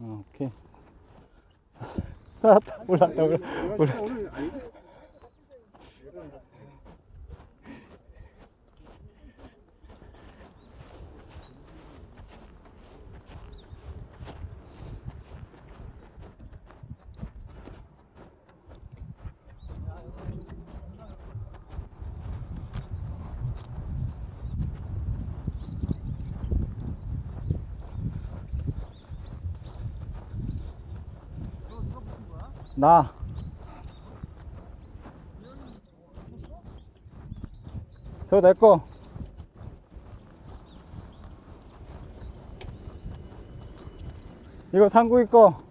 어, 오케이. 올랐다, 올랐다, 올랐다. 내가 진짜 오늘 아니 나. 저내 거. 이거 상구이 거.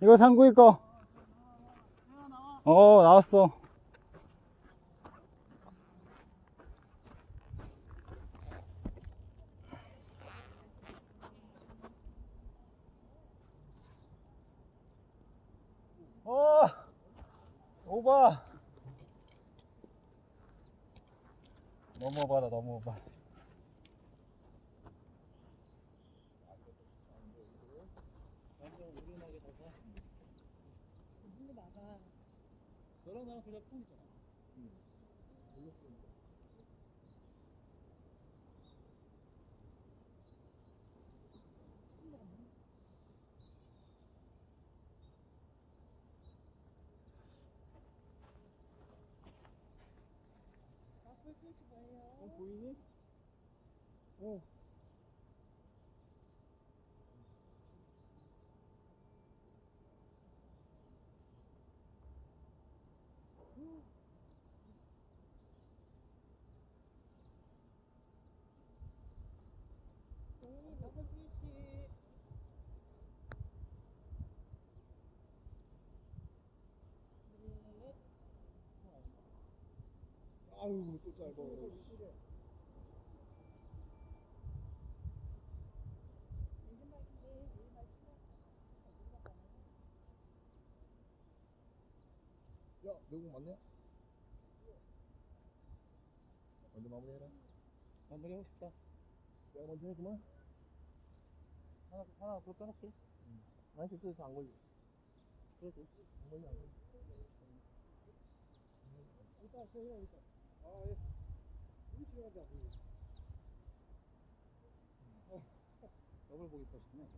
이거 상구이 거. 어, 나왔어. 어, 오바. 너무 오바다, 너무 오바. 너랑 나랑 그냥 폰이잖아. 어, 보이니? 어. 아유, 또 짧아. 야, 내공 맞냐? 먼저 마무리해라. 마무리하고 싶다. 내가 먼저 해, 그만. 하나, 하나 더 빼놓게. 아니, 됐어, 안 걸려. 그래도, 안 걸려, 안 걸려. 일단, 그래, 일단. 아, 예. 우리 집에 가자. 어, 더블 보기 터지네.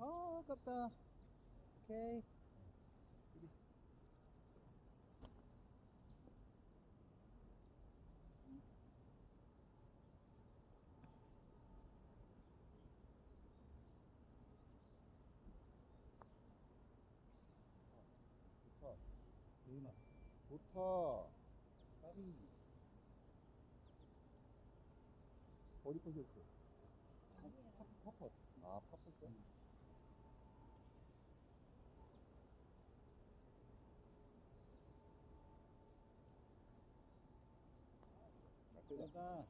아, 아깝다. 오케이. 좋다. 예은아. 좋다. 까비. 어디 포셨어? 파퍼. 아, 파퍼. 나쁘다.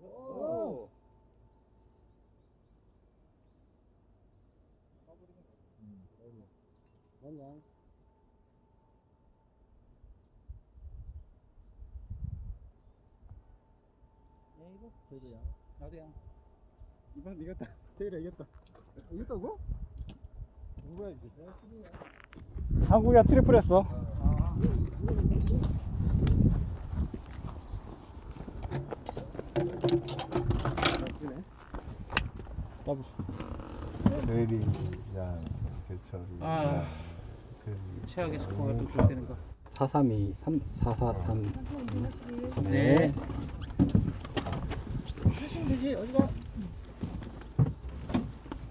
오! 야 이거 그래도야 나도야 이번 이겼다 테일아 이겼다 이겼다고? 누구야 이제 상구이가 트리플 했어. 더블. 대리랑 대철이 아. 최악의 스코어가 또 그렇게 되는 거 432, 3, 443. 네. 하시면 되지 어디가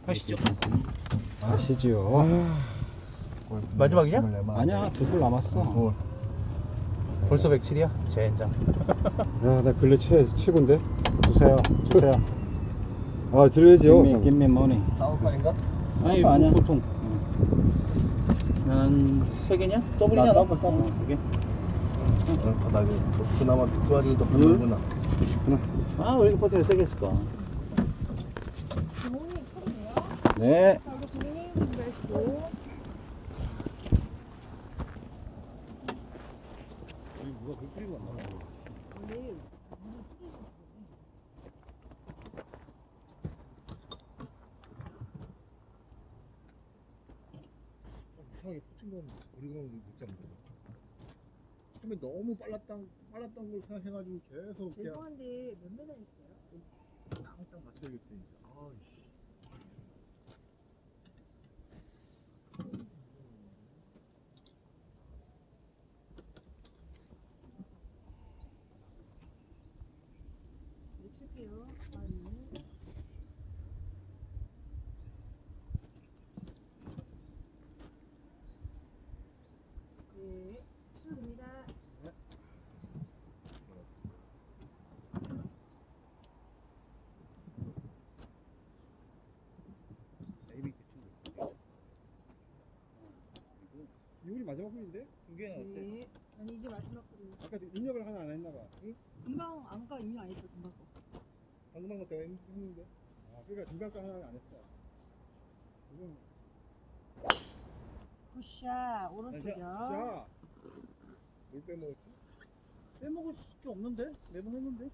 하시죠 아시지요? 마지막이냐? 아니야 두 솔 남았어. 어. 벌써 107이야? 젠장. 야나 근래 최 최고인데. 주세요 주세요. 아 드려야죠. 김미 김미 머니. 다운판인가? 아니 아니야. 보통. 난 3개냐? 더블이냐? 더블, 더블. 어, 이게? 어, 나 이거 그나마 그 와중에도 보는구나. 아, 왜 이렇게 포트를 3개 했을까? 네. 준비하시고. 네. 이상하게 퍼팅 건 우리가 못 잡는 거. 처음에 너무 빨랐던 빨랐던 걸 생각해가지고 계속 그냥 죄송한데 몇 메다 있어요? 땅땅 맞춰야겠어 이제. 아이씨. 네, 칠게요. 많이. 네, 치료됩니다. 이울이 마지막 분인데? 두개 네. 아니 이게 마지막 거예요. 아까 입력을 하나 안 했나 봐. 금방 안가 이미 안 했어 금방 거. 방금 한거 내가 했- 했는데. 아 그러니까 중간 거 하나 안 했어. 지금 굿샷 오른쪽이요. 자 뭘 빼먹었지? 빼먹을 게 없는데? 매번 했는데?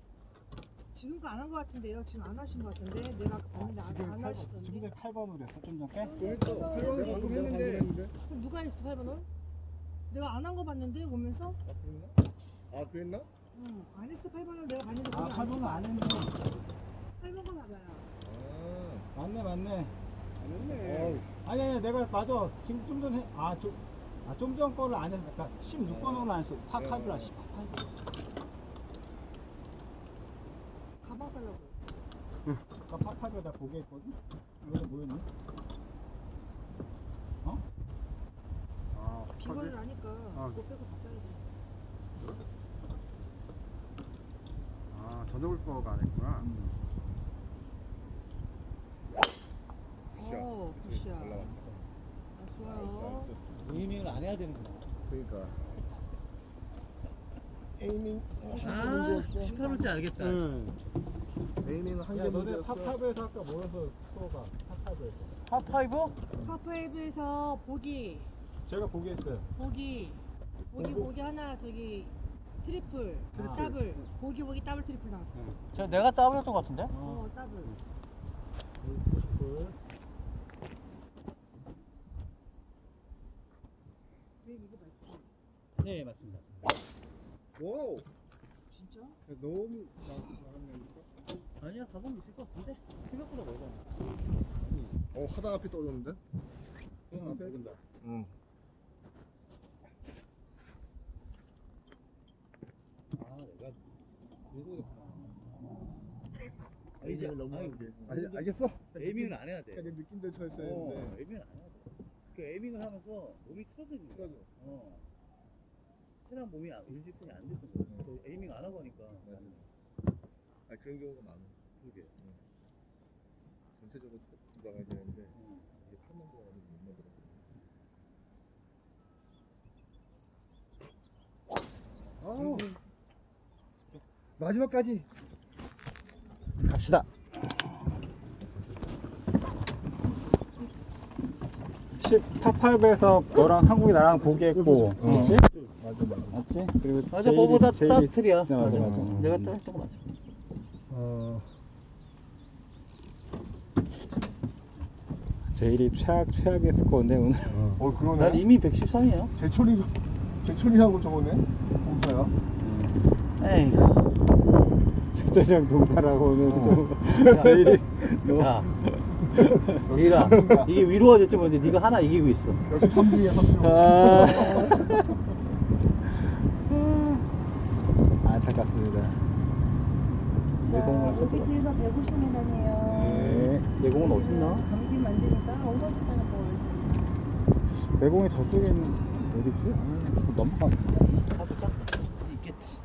지금 거 안 한 거 같은데요. 지금 안 하신 거 같은데 내가 봤는데 안, 안 하시던데. 지금 8번으로 했어 좀 전에. 또 했어. 어, 내가 방금 방금 했는데. 했는데. 그럼 누가 했어 8번을? 내가 안 한 거 봤는데 오면서? 아 그랬나? 아 그랬나? 응. 안 했어 8번을 내가 봤는데 아 거기 안 8번은 찍어. 안 했네. 8번 거 봐봐요. 아. 맞네 맞네. 안 했네. 아니 아니 내가 맞아. 지금 좀 전에 아 좀 아, 좀 전 거를 안 했어. 그러니까 16번으로 안 했어. 파5라 18. 가방 살라고. 아까 파5에다 보게 했거든. 이거는 뭐였니? 아 비거를 하니까 아. 그거 빼고 다 써야지. 아 저녁을 거가 안 했구나. 오, 그치? 굿샷. 잘 나왔다. 아, 좋아요. 에이밍을 안 해야 되는구나. 그러니까. 에이밍 아, 18번째 알겠다. 에이밍은 한야개 너네 문제였어. 파5에서 아까 뭐여서 스코어가 파5에서. 파5? 파5에서 보기, 제가 보게 했어요. 보기, 보기, 보고. 보기 하나 저기 트리플, 트리플. 더블, 보기, 보기 더블 트리플 나왔어. 저 내가 따블렸던 것 같은데? 어, 더블. 왜 이거 맞지? 네, 맞습니다. 와우. 진짜? 너무 나갔네. 아니야, 가방 있을 것 같은데? 생각보다 멀어. 어 하다 앞이 떨어졌는데? 그건 앞에? 응. 아, 내가 그래서 그랬구나. 에이밍은 너무 아니. 아니, 알겠어. 에이밍은 안 해야 돼. 그냥 느낌대로 쳐했어야 어. 에이밍은 안 해야 돼. 그 에이밍을 하면서 몸이 틀어지는 거야. 틀어져. 어. 체랑 몸이 안, 일직선이 안 됐던 거야. 그 에이밍 안 하고 하니까. 맞아. 아 그런 경우가 많아. 그게. 전체적으로 돌아가야 되는데 어. 이게 팔만 돌아가면 못 먹더라고. 아, 마지막까지 갑시다. 10 파5에서 너랑 한국이 나랑 보기했고, 그렇지? 맞아 맞아. 맞지? 그리고 맞아, 제일이- 뭐보다 제일이- 딱 틀이야. 네, 맞아, 맞아. 어, 내가 따했던 거 맞아. 어, 제일이 최악 최악의 스코어인데 오늘. 어 그러네. 난 이미 113이야. 제철이 제철이하고 저거네. 공사야. 에이. 오늘 어. 좀 제일이 너무 야. 제일아, 이게 위로가 됐지 뭔데 네가 하나 이기고 있어. 역시 3등이야 3등. 아. 안타깝습니다. 내 공을 자, 쏘더라. 오비트에서 150m네요. 네. 내 공은 어딨나? 감기 만드니까 엉덩이 쪽 하나 더 있습니다. 매공이 저쪽에 있는 어디지? 아, 넘어가. 딱 있겠지.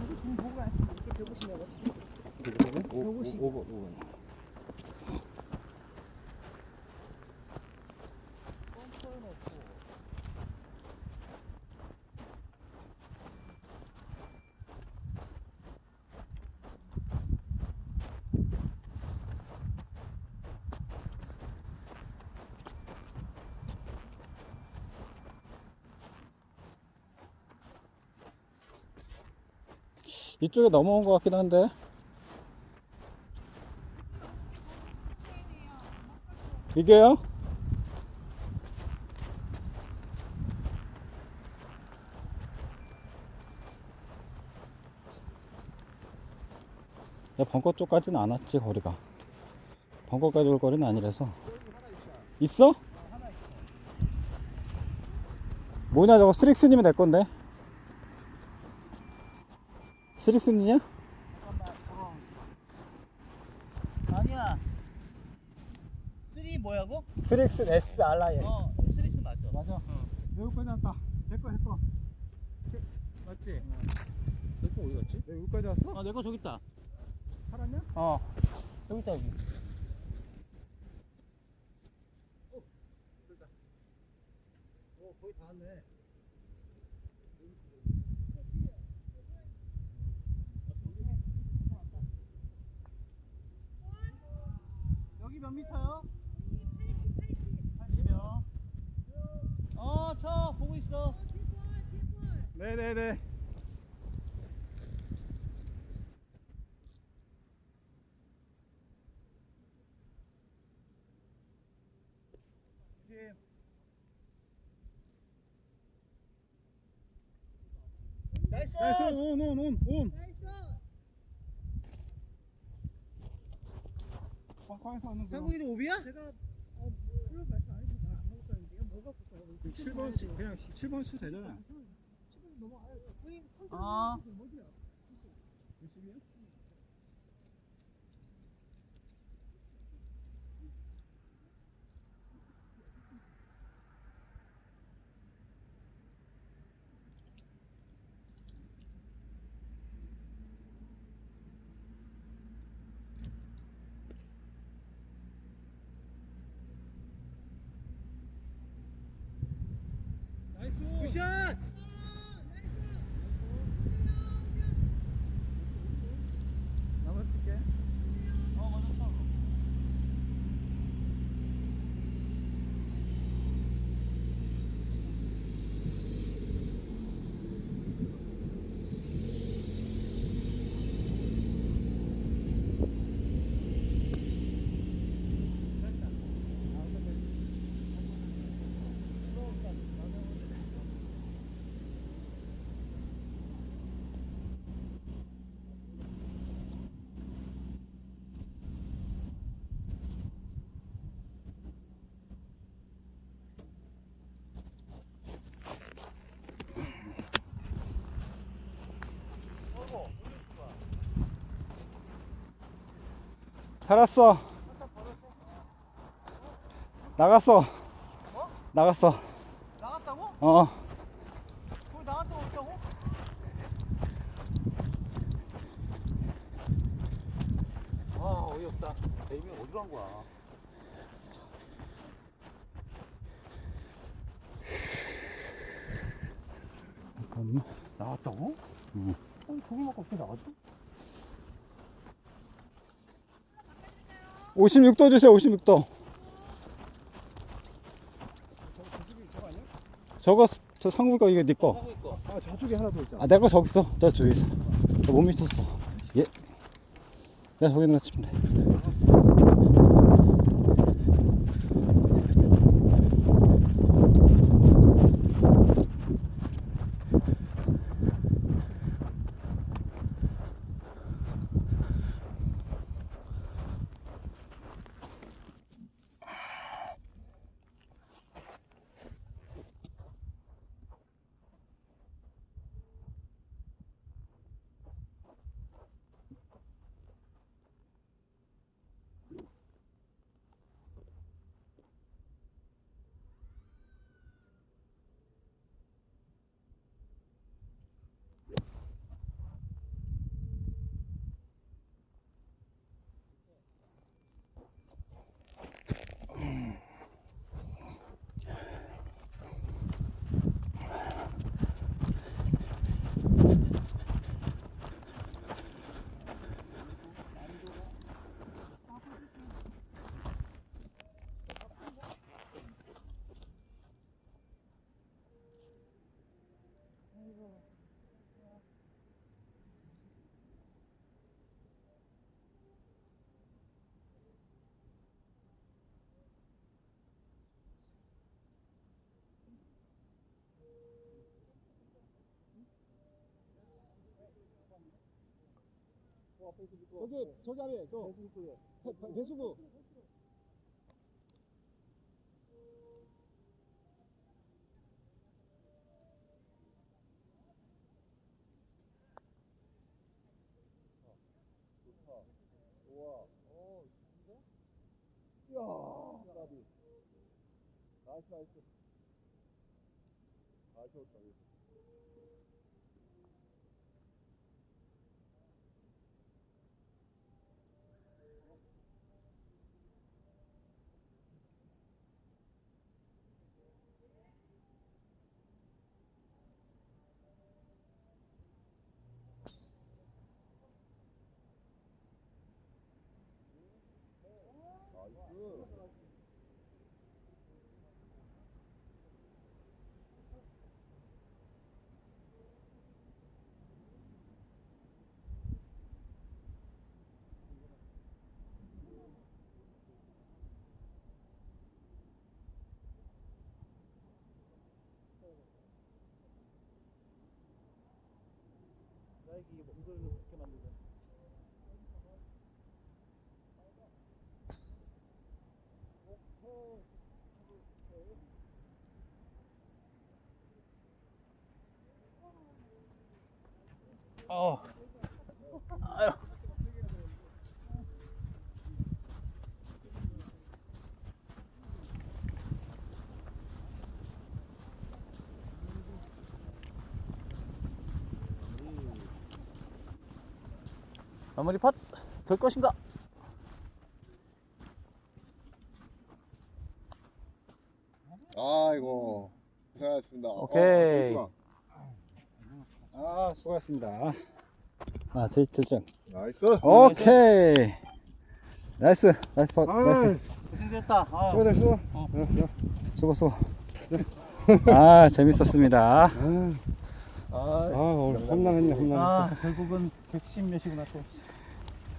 여기 돈 보고 왔으면 이게 150이라고 150. 오버 오버. 이쪽에 넘어온 것 같긴 한데. 이게요? 야, 벙커 쪽까지는 안 왔지, 거리가. 벙커까지 올 거리는 아니라서. 있어? 뭐냐, 저거 스릭스님이 내 건데. 스릭스님이야? 잠깐만. 어. 아니야. 3 뭐야고? 스릭스 S 알라이에. 어, 3 맞아. 맞아. 여기까지 왔다. 내꺼, 내꺼. 맞지? 내거 어디 갔지? 내 여기까지 왔어? 아, 내 거 저기 있다. 살았냐? 어. 여기 있다, 여기. 어, 거의 다 왔네. 여기 몇 미터요? 80, 80이요. 어, 저 보고 있어. 네네네. 나이스! 나이스, 온, 온, 온, 온. 꽝꽝에서 오는 거. 상국이도 오비야? 제가 어, 클럽 말씀 안 해서 나안 먹었다는데요. 뭐 갖고 있어? 7번, 치- 그냥 7번 치 되잖아. 10분 넘어가요. 거의 아. 어디야? 나이스. 굿샷! 나만 칠게. 어, 먼저 쳐. 살았어. 나갔어. 나갔어. 나갔다고? 어. 거기 나갔다 왔다고? 아 어이없다. 에이미 어디로 간 거야? 잠깐만. 나왔다고? 응. 아니 저기만 어떻게 나갔지? 56도 주세요, 56도. 저거, 저 상구가 이거 네 거. 하고 있고. 아 저쪽에 하나 더 있잖아. 아, 내거 저기 있어. 저 주위에 있어. 저 못 미쳤어. 예. 내가 저기 있는 거 치면 돼. 저기 저기 아래 저 배- 배- 배수구 우와. 어, 진짜? 이야, 나비. 나이스, 나이스. 이거. 나 나에게 이게 몽골로 붙게 만들자 어. 마무리 팟! 될 것인가? 아이고 고생하셨습니다. 오케이. 어, 아, 수고하셨습니다. 아, 제이 7점. 나이스. 오케이. 나이스, 나이스 팟, 아, 나이스. 고생됐다. 아, 수고들 수고. 어. 어, 야. 수고, 수고. 아, 재밌었습니다. 아, 오늘 험난했네 험난했어. 아, 결국은 110 몇이구나 또.